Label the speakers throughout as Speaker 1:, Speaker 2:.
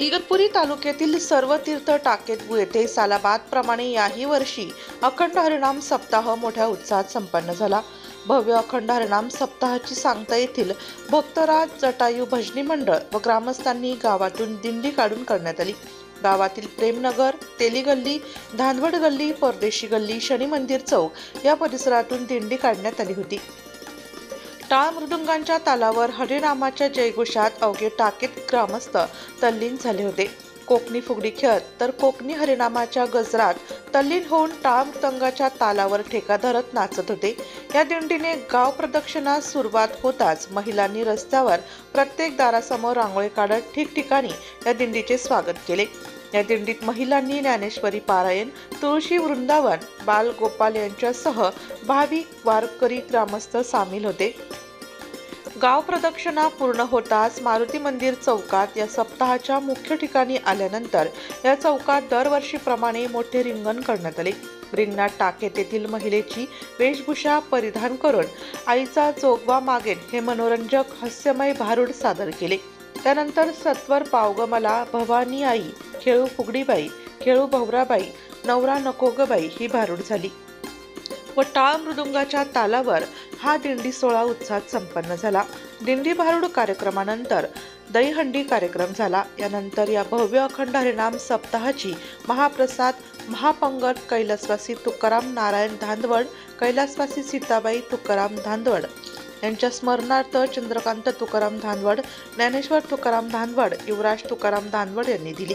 Speaker 1: इगतपुरी तालुक्यातील सर्व तीर्थ टाकेत येथे सालाबादप्रमाणे याही वर्षी अखंड हरिणाम सप्ताह मोठ्या उत्साहात संपन्न झाला. भव्य अखंड हरिणाम सप्ताहाची सांगता येथील भक्तराज जटायू भजनी मंडळ व ग्रामस्थांनी गावातून दिंडी काढून करण्यात आली. गावातील प्रेमनगर तेली गल्ली धानवड गल्ली परदेशी गल्ली शनी मंदिर चौक या परिसरातून दिंडी काढण्यात आली होती. टाळ मृदुंगांच्या तालावर हरिनामाच्या जयघोषात अवघे टाकेत ग्रामस्थ तल्लीन झाले होते. कोकणी फुगडी खेळत तर कोकणी हरिनामाच्या गजरात तल्लीन होऊन टाळ मृदंगाच्या तालावर ठेका धरत नाचत होते. या दिंडीने गाव प्रदक्षिणास सुरुवात होताच महिलांनी रस्त्यावर प्रत्येक दारासमोर रांगोळी काढत ठिकठिकाणी या दिंडीचे स्वागत केले. या दिंडीत महिलांनी ज्ञानेश्वरी पारायण तुळशी वृंदावन बाल गोपाल यांच्यासह भाविक वारकरी ग्रामस्थ सामील होते. गाव प्रदक्षिणा पूर्ण होताच मारुती मंदिर चौकात या सप्ताहाच्या मुख्य ठिकाणी आल्यानंतर या चौकात दरवर्षीप्रमाणे मोठे रिंगण करण्यात आले. रिंगणात टाकेत येथील महिलेची वेशभूषा परिधान करून आईचा जोगवा मागेन हे मनोरंजक हास्यमय भारूड सादर केले. त्यानंतर सत्वर पावगमला भवानी आई खेळू फुगडीबाई खेळू भवराबाई नवरा नको ही भारूड झाली. व टाळ मृदुंगाच्या तालावर हा दिंडी सोहळा उत्साहात संपन्न झाला. दिंडी भारूड कार्यक्रमानंतर दहीहंडी कार्यक्रम झाला. यानंतर या भव्य अखंड हरिनाम सप्ताहाची महाप्रसाद महापंगत कैलासवासी तुकाराम नारायण धांदवड कैलासवासी सीताबाई तुकाराम धांदवड यांच्या स्मरणार्थ चंद्रकांत तुकाराम धानवड ज्ञानेश्वर तुकाराम धानवड युवराज तुकाराम धानवड यांनी दिली.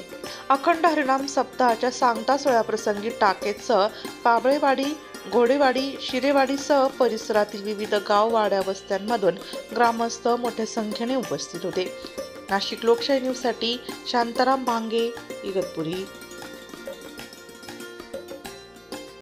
Speaker 1: अखंड हरिणाम सप्ताहाच्या सांगता सोहळ्याप्रसंगी टाकेचं पाबळेवाडी घोडेवाडी शिरेवाडीसह परिसरातील विविध गाव वाड्या वस्त्यांमधून ग्रामस्थ मोठ्या संख्येने उपस्थित होते. नाशिक लोकशाही न्यूजसाठी शांताराम भांगे इगतपुरी.